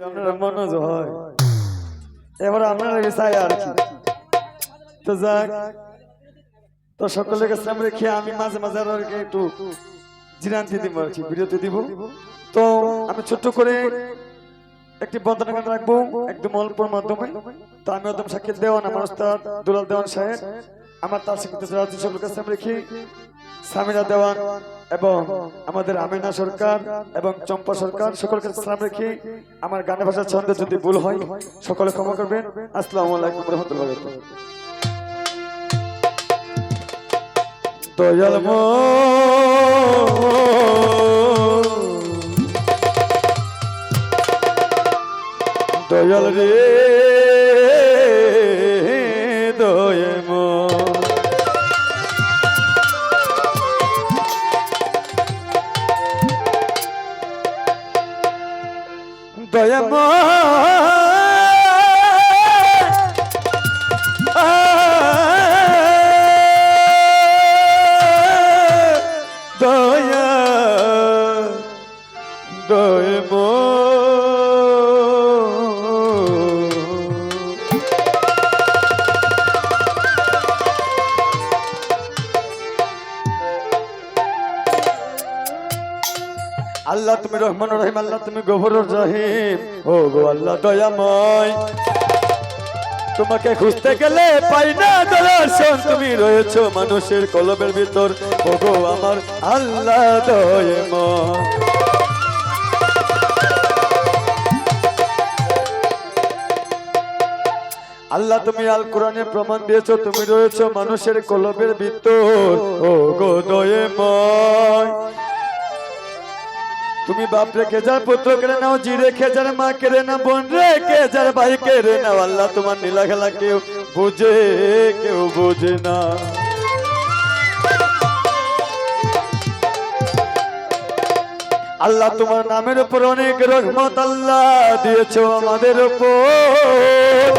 মনোজ হয় এবার আপনারা চাই আর কি? তো যাক, তো সকলের কাছে আমরা রেখে আমি মাঝে মাঝে আর একটু জিরান্তি দিব আর কি, বিরতি দিব। তো আমি ছোট্ট করে একটি বন্দনা গান রাখব একদম অল্পর মাধ্যমে। তো আমি একদম সাক্ষী দেওয়ান, আমার ওস্তাদ দুলাল দেওয়ান সাহেব, আমার তার শিক্ষিত সকলের কাছে আমি রেখে সামিরা দেওয়ান এবং আমাদের আমিনা সরকার এবং চম্পা সরকার, সকলকে সালাম রেখে আমার গানে ভাষার ছন্দে যদি ভুল হয়, সকলে ক্ষমা করবেন। আসসালামু আলাইকুম রহমতুল্লাহ দয়াল রে। আল্লাহ তুমি রহমান রহিম, আল্লাহ তুমি গভর রহিম। ও গো আল্লাহ দয়াময়। তোমাকে খুঁজতে গেলে পাই না দর্শন। তুমি রয়েছো মানুষের কলবের ভিতর। ও গো আমার আল্লাহ দয়াময়। আল্লাহ তুমি আল কোরআনে প্রমাণ দিয়েছ, তুমি রয়েছো মানুষের কলবের ভিতর। ও গো দয়েময়। তুমি বাপ রেখে যার পুত্র কেড়ে নাও জি রেখে যার মা কেড়ে না বোন রেখে যার ভাই কেড়ে নাও, আল্লাহ তোমার নীলা খেলা কেউ বুঝে কেউ বুঝে না। আল্লাহ তোমার নামের উপর অনেক রহমত আল্লাহ দিয়েছ আমাদের উপর।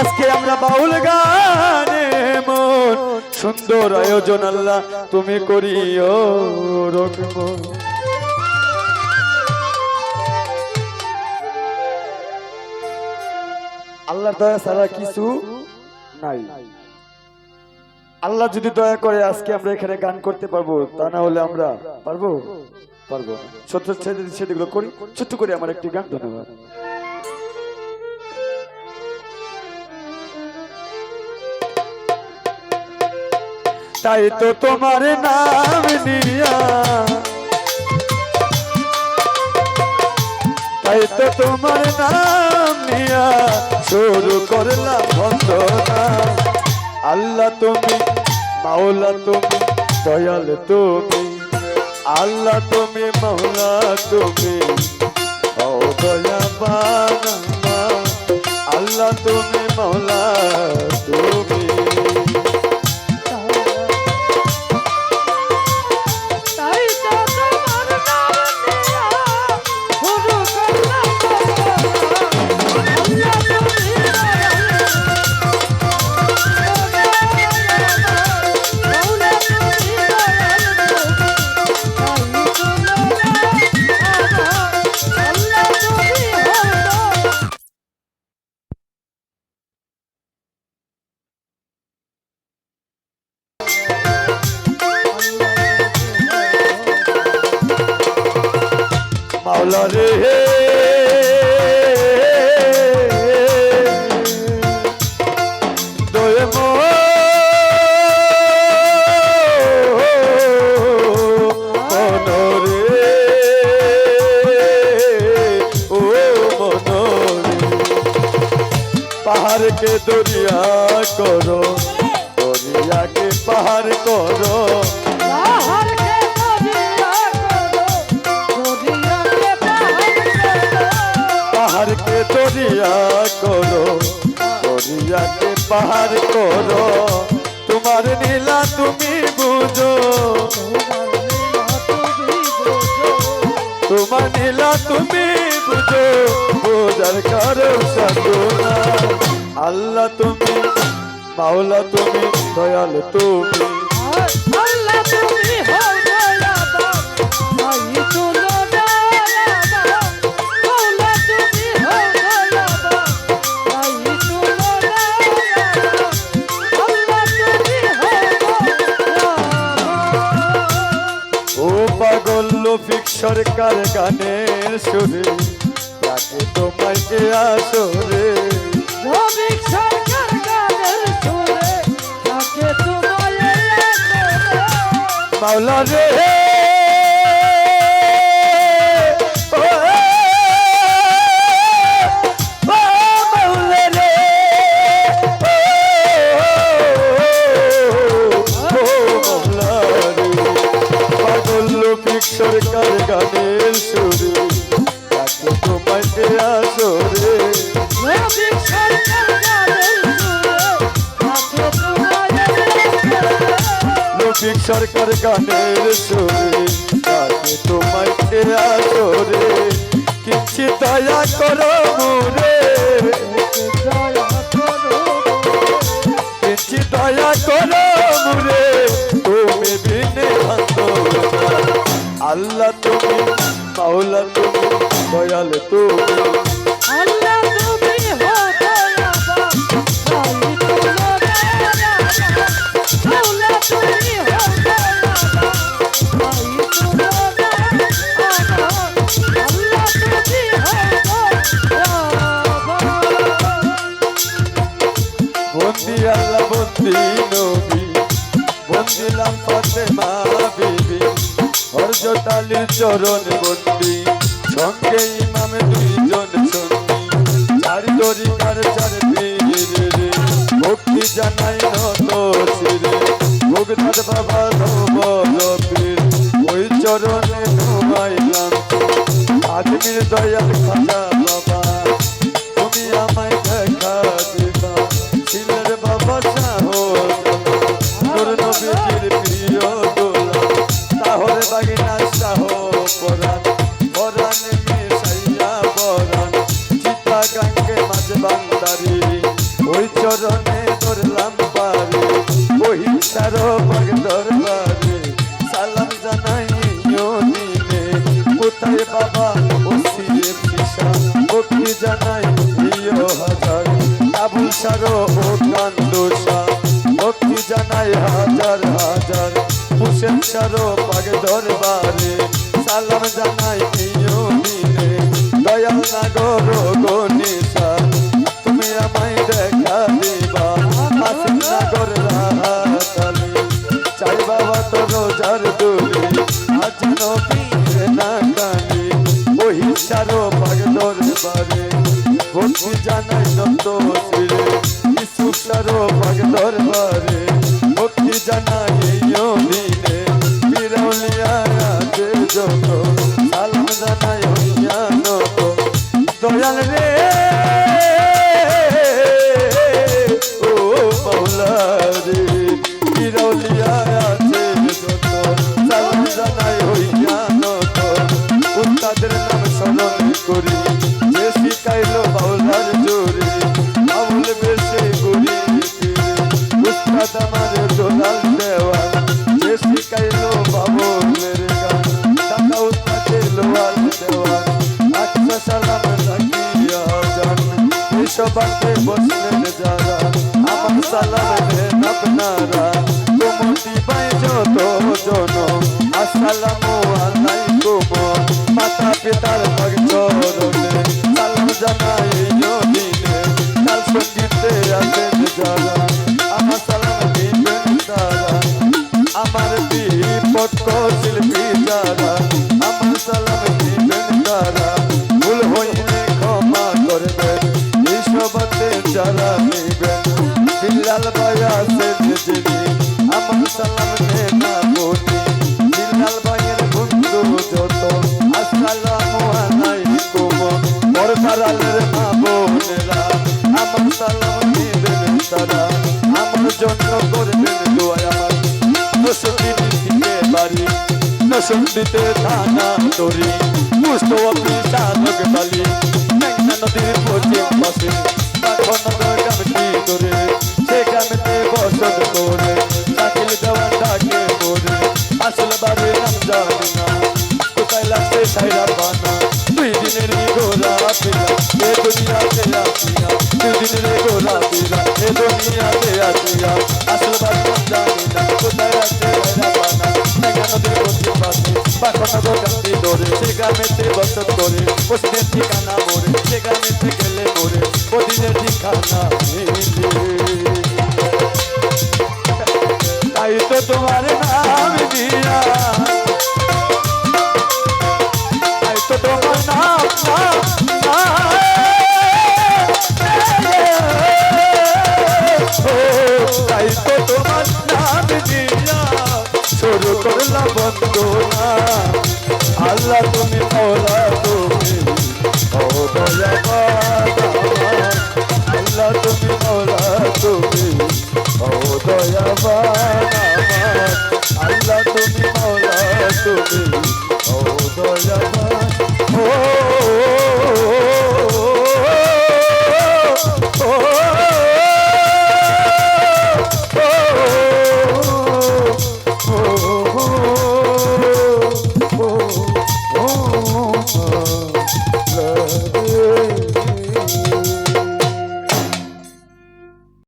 আজকে আমরা বাউল গানে মন, সুন্দর আয়োজন আল্লাহ তুমি করিও রকম আল্লাহর দয়া ছাড়া কিছু নাই। আল্লাহ যদি দয়া করে আজকে আমরা এখানে গান করতে পারব, তা না হলে আমরা পারব? পারব ছেড়ে সেদিগুলো করি, ছোট্ট করে আমার একটি গান, ধন্যবাদ। তাই তো তোমার নাম নিয়া। তাই তো তোমার নাম নিয়া। শুরু করলাম বন্দনা। আল্লাহ তুমি, মাওলা তুমি, দয়াল তুমি। আল্লাহ তুমি, মাওলা তুমি। ও দয়াবান আল্লাহ। তুমি, মাওলা তুমি। মাওলা রে পাহাড়কে দরিয়া করো। দরিয়াকে পাহাড় করো। দরিয়া করো দরিয়াকে পাহাড় করো। তোমার নীলা তুমি বুঝো, তোমার নীলা তুমি বুঝো, বোঝার কারও সাধনা আল্লাহ তুমি, মাওলা তুমি, দয়াল তুমি। সরকার গানের সুরে ডাকে তোমায় এ আসরে। রবি সরকার গানের সুরে তাকে তোমায় মাওলা রে সরকার গানের সুরে তাকে তোমায় গানের সুরে রফিক সরকার গানের সুরে তাকে তোমায় এ আসরে। কিচ্ছি দয়া করো মোরে আল্লাহ তুমি মাওলা তুমি দয়াল তুমি। আল্লাহ তুমি হো দয়াল আল্লাহ তুমি চরণ বন্দি সঙ্গে ইমামে দুইজন সঙ্গী। চার তরিকার চার পীরে ভক্তি জানাই নত শিরে ভোগনাথ বাবা নবল পীর, ওই চরণে নুমাইলাম আজমির দয়াল খাজা সারো ও কান্দোসা। ভক্তি জানাই হাজার হাজার। হুসেন সারো পাগ দরবারে। সালাম জানাই দিনে। দয়াল নাগর গনিসা তুমি আমায় দেখা দিবা। আসিন নাগর রাহাতালি। চাই বাবা তো রোজার দুলি, আজ নবী না কানি ওই সারো পাগ দরবারে। ভক্তি জানাই নত শিরে। দরবারে ভক্তি জানাই ইয়ো দিনে বিরলিয়া আছে যত সালাম জানাই দয়াল রে পাড়ালের মা বোনেরা আমার সালাম দিবেন তারা আমার জন্য করবেন দোয়া আমার। নসন্দিনী দিকে বাড়ি নসন্দিতে থানা তরি পুষ্ট অফিস আলোক বালি মেঘনা নদীর পশ্চিম পাশে গ্রামটি ধরে সে গ্রামেতে বসত করে শাকিল দেওয়ান ডাকে পড়ে আসল বাড়ি कैलाशे थैला पाना दुई दिन रे गोरा पीला ये दुनिया से आतिया दुई दिन रे गोरा पीला ये दुनिया से आतिया असल बात कौन जाने ना तो कैलाशे थैला पाना मैं गाना दे बोलती बातें बाकों को गंदी डोरे से गाने ते बसत डोरे उस दिन ठिकाना मोरे से गाने ते गले मोरे वो दिन ठिकाना मेरे তাই তো তোমার নাম দিয়া আল্লাহ বন্ধু না। আল্লাহ তুমি মৌলা তুমি। আল্লাহ তুমি মৌলা তুমি। আল্লাহ তুমি মৌলা তুমি। ও দয়াবা